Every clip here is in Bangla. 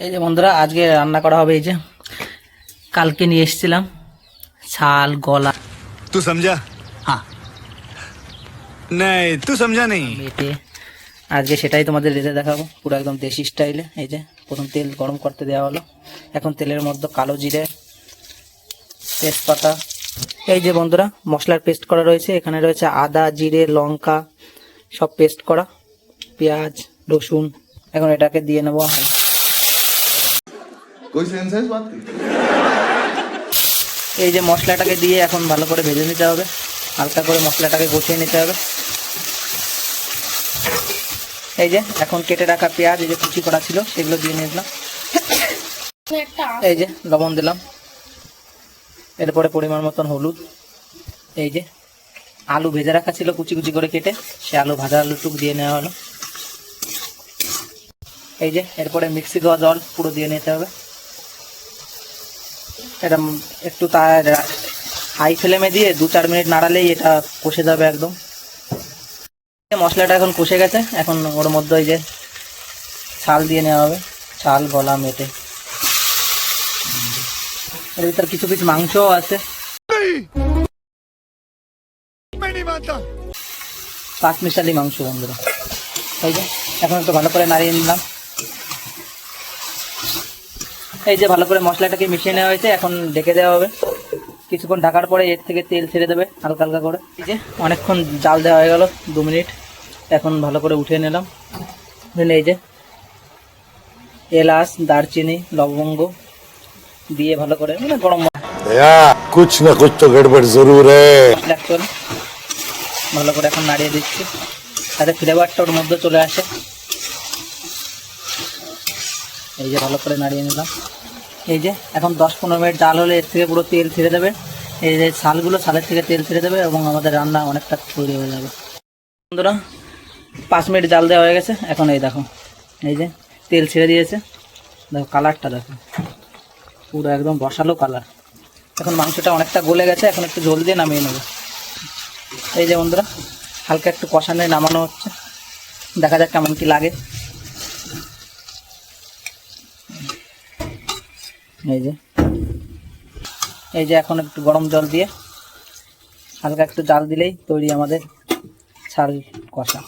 এই যে বন্ধুরা আজকে রান্না করা হবে এই যে কালকে নিয়ে এসেছিলাম ছাল গলা। তুই সমঝা হ্যাঁ নাই তুই সমঝা নেই এতে আজকে সেটাই তোমাদের রেঁধে দেখাবো। পুরো একদম দেশি স্টাইলে এই যে প্রথম তেল গরম করতে দেওয়া হলো। এখন তেলের মধ্যে কালো জিরে তেজপাতা। এই যে বন্ধুরা মশলার পেস্ট করা রয়েছে। এখানে রয়েছে আদা জিরে লঙ্কা সব পেস্ট করা। পেঁয়াজ রসুন। এখন এটাকে দিয়ে নেব कोई सेंस है इस बात की এই যে মশলাটাকে দিয়ে এখন ভালো করে ভেজে নিতে হবে হালকা করে মশলাটাকে গুছিয়ে নিতে হবে এই যে এখন কেটে রাখা পেঁয়াজ এই যে কুচি করা ছিল সেগুলো দিয়ে নিয়ে দিলাম এই যে লবণ দিলাম এরপরে পরিমাণ মতন হলুদ এই যে আলু ভেজে রাখা ছিল কুচি কুচি করে কেটে সে আলু ভাজা আলুটুক দিয়ে নেওয়া হলো এই যে এরপরে মিক্সি দেওয়া জল পুরো দিয়ে নিতে হবে এটা একটু তার হাই ফ্লেমে দিয়ে দু চার মিনিট নাড়ালেই এটা কষে যাবে একদম। মশলাটা এখন কষে গেছে, এখন ওর মধ্যে ওই যে ছাল দিয়ে নেওয়া হবে, ছাল, গলা, মেটে। এর ভিতর কিছু কিছু মাংসও আছে। পাঁচ মিশালি মাংস বন্ধুরা। এখন একটু ভালো করে নাড়িয়ে নিলাম। এই যে ভালো করে মশলাটাকে মিশিয়ে নেওয়া হয়েছে এখন ঢেকে দেওয়া হবে। কিছুক্ষণ ঢাকার পরে এর থেকে তেল ছেড়ে দেবে হালকা হালকা করে। এই যে অনেকক্ষণ জাল দেওয়া হয়ে গেল দু মিনিট। এখন ভালো করে উঠিয়ে নিলাম। এই যে এলাচ দারচিনি লবঙ্গ দিয়ে ভালো করে মানে গরম কুছ না কুছ তো গড়বড় জরুর ভালো করে এখন নাড়িয়ে দিচ্ছি। তাতে ফ্লেভারটা ওর মধ্যে চলে আসে। এই যে ভালো করে নাড়িয়ে নিলাম। এই যে, এখন দশ পনেরো মিনিট জাল হলে এর থেকে পুরো তেল ছেড়ে দেবে এই যে ছালগুলো ছালের থেকে তেল ছেড়ে দেবে এবং আমাদের রান্না অনেকটা তৈরি হয়ে যাবে। বন্ধুরা, পাঁচ মিনিট জাল দেওয়া হয়ে গেছে। এখন এই দেখো, এই যে তেল ছেড়ে দিয়েছে। দেখো কালারটা দেখো। পুরো একদম বসালো কালার। এখন মাংসটা অনেকটা গলে গেছে, এখন একটু জল দিয়ে নামিয়ে নেব। এই যে বন্ধুরা, হালকা একটু কষানো নামানো হচ্ছে। দেখা যাক কেমন কি লাগে। এই যে। এই যে এখন একটু গরম জল দিয়ে হালকা একটু জাল দিলেই তৈরি আমাদের ছাল কষা।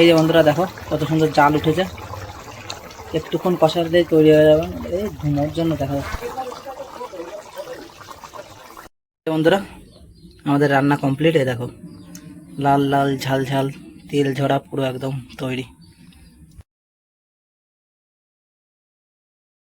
এই যে বন্ধুরা দেখো, কত সুন্দর জাল উঠেছে। একটুক্ষণ কষা দিলেই তৈরি হয়ে যাবে। এই ঘুমোর জন্য দেখা যাচ্ছে। বন্ধুরা, আমাদের রান্না কমপ্লিট এই দেখো। লাল লাল ঝাল ঝাল, তেল ঝরা, পুরো একদম তৈরি।